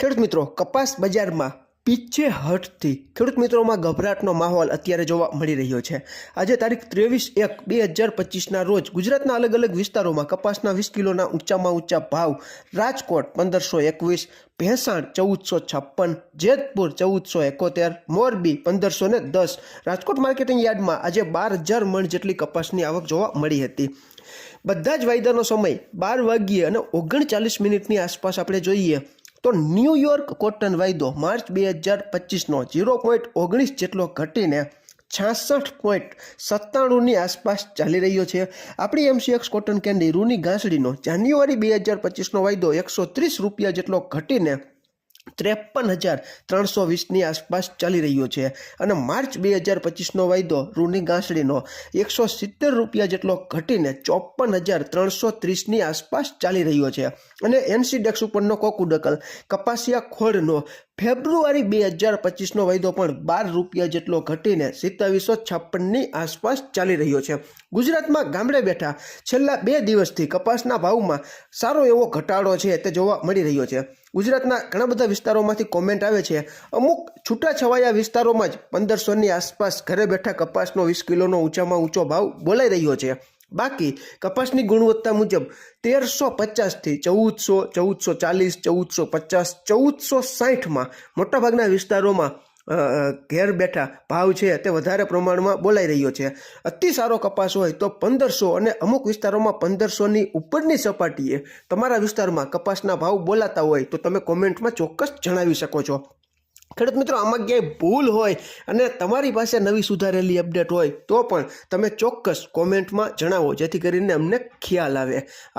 ખેડૂત મિત્રો, કપાસ બજારમાં પીછે હટથી ખેડૂત મિત્રોમાં ગભરાટનો માહોલ અત્યારે જોવા મળી રહ્યો છે. આજે તારીખ ત્રેવીસ એક બે હજાર પચીસના રોજ ગુજરાતના અલગ અલગ વિસ્તારોમાં કપાસના વીસ કિલોના ઊંચામાં ઊંચા ભાવ રાજકોટ પંદરસો એકવીસ, ભેંસાણ ચૌદસો છપ્પન, જેતપુર ચૌદસો એકોતેર, મોરબી પંદરસો ને દસ, રાજકોટ માર્કેટિંગ યાર્ડમાં આજે બાર હજાર મણ જેટલી કપાસની આવક જોવા મળી હતી. બધા જ વાયદાનો સમય બાર વાગ્યે અને ઓગણચાલીસ મિનિટની આસપાસ આપણે જોઈએ તો ન્યૂયોર્ક કોટન વાયદો માર્ચ બે હજાર પચીસનો ઝીરો પોઈન્ટ ઓગણીસ જેટલો ઘટીને છાસઠ પોઈન્ટ સત્તાણુંની આસપાસ ચાલી રહ્યો છે. આપણી એમસીએક્સ કોટન કેન્ડી રૂની ઘાસડીનો જાન્યુઆરી બે હજાર પચીસનો વાયદો એકસો ત્રીસ રૂપિયા જેટલો ઘટીને ત્રેપન હજાર ત્રણસો વીસની આસપાસ ચાલી રહ્યો છે અને માર્ચ બે હજાર પચીસનો વાયદો રૂની ગાંસડીનો એકસો સિત્તેર રૂપિયા જેટલો ઘટીને ચોપન હજાર ત્રણસો ત્રીસની આસપાસ ચાલી રહ્યો છે. અને એનસીડેક્સ ઉપરનો કોકુડકલ કપાસિયા ખોળનો ફેબ્રુઆરી બે હજાર પચીસનો વાયદો પણ બાર રૂપિયા જેટલો ઘટીને સિત્તાવીસો છપ્પનની આસપાસ ચાલી રહ્યો છે. ગુજરાતમાં ગામડે બેઠા છેલ્લા બે દિવસથી કપાસના ભાવમાં સારો એવો ઘટાડો છે તે જોવા મળી રહ્યો છે. ગુજરાતના ઘણા બધા વિસ્તારોમાંથી કોમેન્ટ આવે છે. અમુક છૂટાછવાયા વિસ્તારોમાં જ પંદરસોની આસપાસ ઘરે બેઠા કપાસનો વીસ કિલોનો ઊંચામાં ઊંચો ભાવ બોલાઈ રહ્યો છે. બાકી કપાસની ગુણવત્તા મુજબ તેરસો પચાસથી ચૌદસો ચૌદસો ચાલીસ, ચૌદસો પચાસ, ચૌદસો સાહીઠમાં મોટાભાગના વિસ્તારોમાં ઘેર બેઠા ભાવ છે તે વધારે પ્રમાણમાં બોલાઈ રહ્યો છે. અતિ સારો કપાસ હોય તો પંદરસો અને અમુક વિસ્તારોમાં પંદરસોની ઉપરની સપાટીએ તમારા વિસ્તારમાં કપાસના ભાવ બોલાતા હોય તો તમે કોમેન્ટમાં ચોક્કસ જણાવી શકો છો. ખેડૂત મિત્રો, આમાં ક્યાંય ભૂલ હોય અને તમારી પાસે નવી સુધારેલી અપડેટ હોય તો પણ તમે ચોક્કસ કોમેન્ટમાં જણાવો, જેથી કરીને અમને ખ્યાલ આવે.